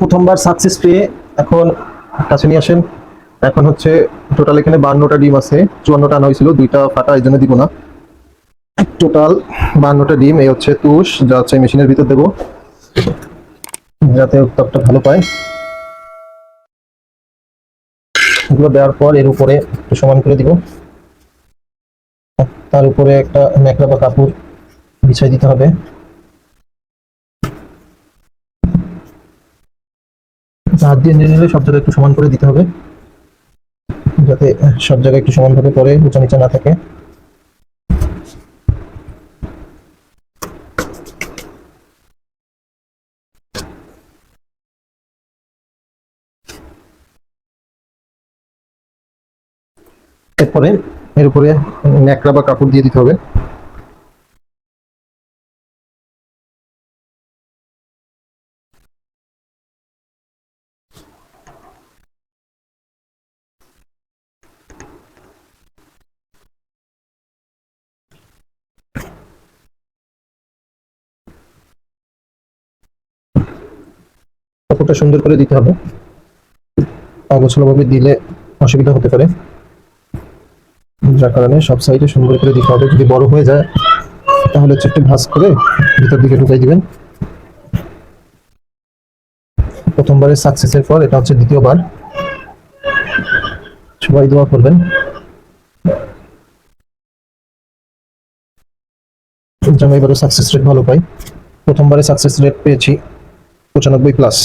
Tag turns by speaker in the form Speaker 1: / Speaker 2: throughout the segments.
Speaker 1: প্রথমবার সাকসেস পেয়ে এখন কাছে নিয়ে আসেন। এখন হচ্ছে টোটাল এখানে বান্নটা ডিম আছে, চুয়ান্নটা আনা হয়েছিল, দুইটা ফাটা, এই জন্য দিব না। টোটাল বান্নটা ডিম, এই হচ্ছে তুষ, যা হচ্ছে মেশিনের ভিতর দেবো। যাতে উত্তাপটা ভালো পায়। এগুলো দেওয়ার পর এর উপরে একটু সমান করে দিব। তার উপরে একটা ন্যাকড়া বা কাপড় বিছাই দিতে হবে। হাত দিয়ে নিয়ে নিলে সব জায়গায় একটু সমান করে দিতে হবে। যাতে সব জায়গায় একটু সমানভাবে পরে উঁচা নিচা না থাকে। এরপরে, এর উপরে ন্যাকড়া বা কাপড় দিয়ে দিতে হবে। কাপড়টা সুন্দর করে দিতে হবে। অগোছালোভাবে দিলে অসুবিধা হতে পারে। যার কারণে সব সাইডে সুন্দর করে দিতে হবে। যদি বড় হয়ে যায়, তাহলে হচ্ছে একটু ভাঁজ করে ভিতর দিকে ঢুকাই দিবেন। প্রথমবারের সাকসেসের পর এটা হচ্ছে দ্বিতীয়বার। সবাই দোয়া করবেন। যেন এবারও সাকসেস রেট ভালো পাই প্রথমবারে সাকসেস রেট পেয়েছি। পঁচানব্বই প্লাস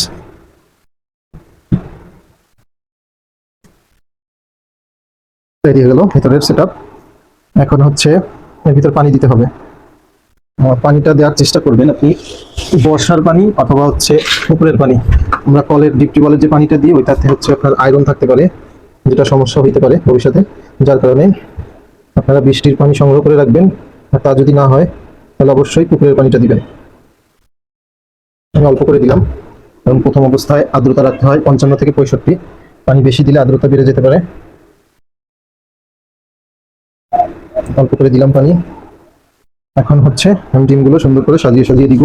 Speaker 1: রেডি হয়ে গেল ভিতরের সেট এখন হচ্ছে এর ভিতর পানি দিতে হবে। পানিটা দেওয়ার চেষ্টা করবেন আপনি। বর্ষার পানি অথবা হচ্ছে পুকুরের পানি। আমরা কলের ডিপ টিউবওয়েলের যে পানিটা দিই, ওইটাতে হচ্ছে আপনার আয়রন থাকতে পারে। যেটা সমস্যা হইতে পারে ভবিষ্যতে। যার কারণে আপনারা বৃষ্টির পানি সংগ্রহ করে রাখবেন। আর তা যদি না হয়, তাহলে অবশ্যই পুকুরের পানিটা দিবেন। আমি অল্প করে দিলাম। কারণ প্রথম অবস্থায় আর্দ্রতা রাখতে হয় পঞ্চান্ন থেকে পঁয়ষট্টি। পানি বেশি দিলে আর্দ্রতা বেড়ে যেতে পারে। অল্প করে দিলাম পানি। এখন হচ্ছে আমি ডিমগুলো সুন্দর করে সাজিয়ে সাজিয়ে দিব।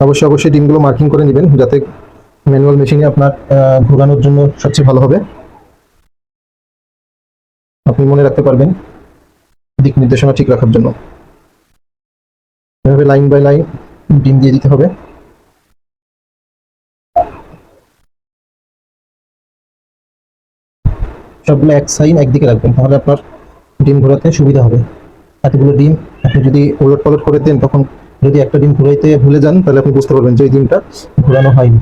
Speaker 1: অবশ্যই অবশ্যই ডিমগুলো মার্কিং করে নেবেন, যাতে ম্যানুয়াল মেশিনে আপনার ঘোরানোর জন্য সবচেয়ে ভালো হবে। আপনি মনে রাখতে পারবেন, দিক নির্দেশনা ঠিক রাখার জন্য। এভাবে লাইন বাই লাইন ডিম দিয়ে দিতে হবে? সবগুলো এক সাইন একদিকে রাখবেন, তাহলে আপনার ডিম ঘোরাতে সুবিধা হবে। এতগুলো ডিম, আপনি যদি ওলট পালট করে দেন, তখন যদি একটা ডিম ঘুরাইতে ভুলে যান, তাহলে আপনি বুঝতে পারবেন যে এই ডিমটা ঘোরানো হয়নি।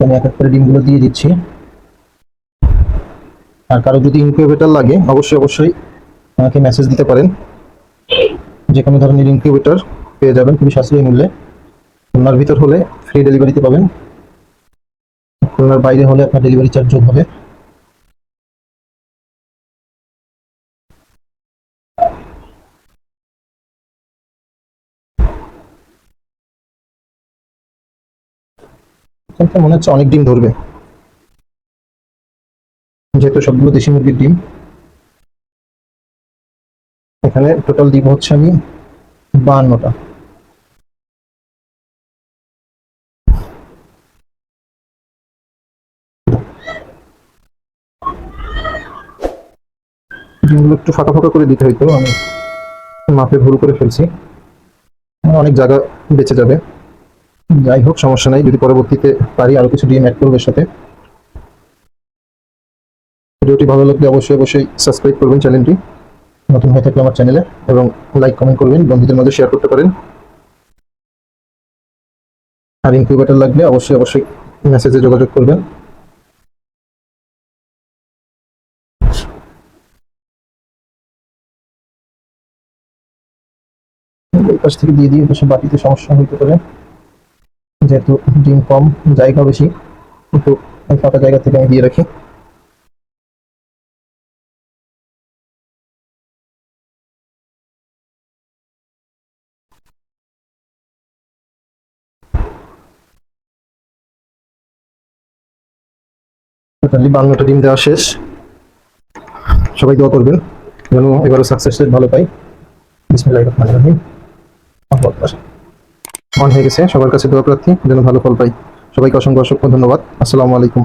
Speaker 1: আমি এক এক করে ডিমগুলো দিয়ে দিচ্ছি। আর কারও যদি ইনকিউবেটর লাগে, অবশ্যই অবশ্যই আমাকে মেসেজ দিতে পারেন। যে কোনো ধরনের ইনকিউবেটর পেয়ে যাবেন, খুবই সাশ্রয়ী মূল্যে। খুলনার ভিতর হলে ফ্রি ডেলিভারিতে পাবেন। খুলনার বাইরে হলে আপনার ডেলিভারি চার্জ যোগ হবে। মনে হচ্ছে অনেক ডিম ধরবে। যেহেতু সবগুলো দেশি মুরগির ডিম। এখানে টোটাল ডিম হচ্ছে আমি বাহান্নটা ডিমগুলো একটু ফাঁকা ফাঁকা করে দিতে হইতো, আমি মাপে ভুল করে ফেলছি। অনেক জায়গা বেঁচে যাবে। যাই হোক, সমস্যা নাই, যদি পরবর্তীতে পারি আরও কিছু ডিম অ্যাড করব এর সাথে। ভিডিওটি ভালো লাগলে অবশ্যই অবশ্যই সাবস্ক্রাইব করবেন চ্যানেলটি। নতুন হয়ে থাকলে আমার চ্যানেলে এবং লাইক কমেন্ট করবেন, বন্ধুদের মধ্যে শেয়ার করতে পারেন। আর ইনকিউবেটর লাগলে অবশ্যই অবশ্যই মেসেজে যোগাযোগ করবেন। পাশ থেকে দিয়ে দিয়ে পাশে বাটিতে সমস্যা হইতে পারে। যেহেতু ডিম কম, জায়গা বেশি এই ফাঁকা জায়গা থেকে আমি দিয়ে রাখি। টোটালি বাংলাটা ডিম দেওয়া শেষ। সবাই দোয়া করবেন যেন এবারও সাকসেস রেট ভালো পাই। অন হয়ে গেছে। সবার কাছে দোয়া প্রার্থী, যেন ভালো ফল পাই। সবাইকে অসংখ্য অসংখ্য ধন্যবাদ। আসসালামু আলাইকুম।